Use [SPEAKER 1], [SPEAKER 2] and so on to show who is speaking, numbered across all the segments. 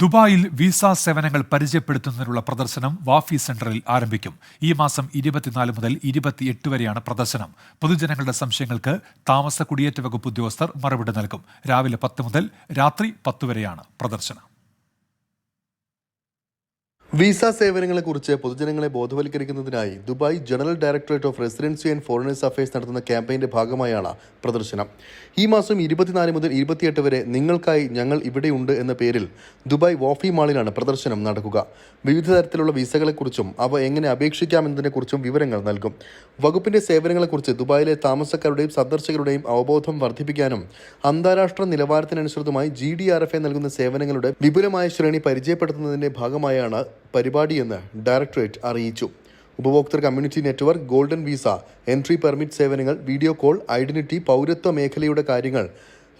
[SPEAKER 1] ദുബായിൽ വിസ സേവനങ്ങൾ പരിചയപ്പെടുത്തുന്നതിനുള്ള പ്രദർശനം വാഫി സെന്ററിൽ ആരംഭിക്കും. ഈ മാസം ഇരുപത്തിനാല് മുതൽ ഇരുപത്തിയെട്ട് വരെയാണ് പ്രദർശനം. പൊതുജനങ്ങളുടെ സംശയങ്ങൾക്ക് താമസ കുടിയേറ്റ വകുപ്പ് ഉദ്യോഗസ്ഥർ മറുപടി നൽകും. രാവിലെ പത്ത് മുതൽ രാത്രി പത്ത് വരെയാണ് പ്രദർശനം.
[SPEAKER 2] വിസ സേവനങ്ങളെക്കുറിച്ച് പൊതുജനങ്ങളെ ബോധവൽക്കരിക്കുന്നതിനായി Dubai general directorate of residency and foreigners affairs നടത്തുന്ന ക്യാമ്പയിന്റെ ഭാഗമായാണ് പ്രദർശനം. ഈ മാസം ഇരുപത്തിനാല് മുതൽ ഇരുപത്തിയെട്ട് വരെ നിങ്ങൾക്കായി ഞങ്ങൾ ഇവിടെയുണ്ട് എന്ന പേരിൽ ദുബായ് വാഫി മാളിലാണ് പ്രദർശനം നടക്കുക. വിവിധ തരത്തിലുള്ള വിസകളെക്കുറിച്ചും അവ എങ്ങനെ അപേക്ഷിക്കാമെന്നതിനെക്കുറിച്ചും വിവരങ്ങൾ നൽകും. വകുപ്പിന്റെ സേവനങ്ങളെക്കുറിച്ച് ദുബായിലെ താമസക്കാരുടെയും സന്ദർശകരുടെയും അവബോധം വർദ്ധിപ്പിക്കാനും അന്താരാഷ്ട്ര നിലവാരത്തിനനുസൃതമായി G D R F A നൽകുന്ന സേവനങ്ങളുടെ വിപുലമായ ശ്രേണി പരിചയപ്പെടുത്തുന്നതിന്റെ ഭാഗമായാണ് പരിപാടിയെന്ന് ഡയറക്ടറേറ്റ് അറിയിച്ചു. ഉപഭോക്തൃ community network golden visa entry permit സേവനങ്ങൾ വീഡിയോ കോൾ ഐഡന്റിറ്റി പൗരത്വ മേഖലയുടെ കാര്യങ്ങൾ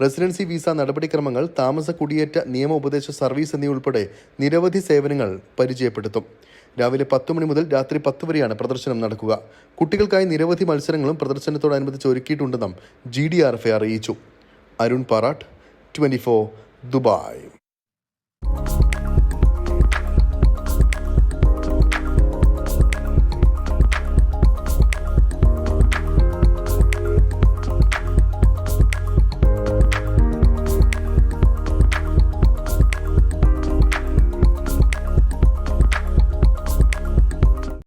[SPEAKER 2] റെസിഡൻസി വിസ നടപടിക്രമങ്ങൾ താമസ കുടിയേറ്റ നിയമ ഉപദേശ സർവീസ് എന്നിവയുൾപ്പെടെ നിരവധി സേവനങ്ങൾ പരിചയപ്പെടുത്തും. രാവിലെ പത്ത് മണി മുതൽ രാത്രി പത്ത് വരെയാണ് പ്രദർശനം നടക്കുക. കുട്ടികൾക്കായി നിരവധി മത്സരങ്ങളും പ്രദർശനത്തോടനുബന്ധിച്ച് ഒരുക്കിയിട്ടുണ്ടെന്നും ജി ഡി ആർ എഫ് അറിയിച്ചു. Arun Parat twenty Dubai.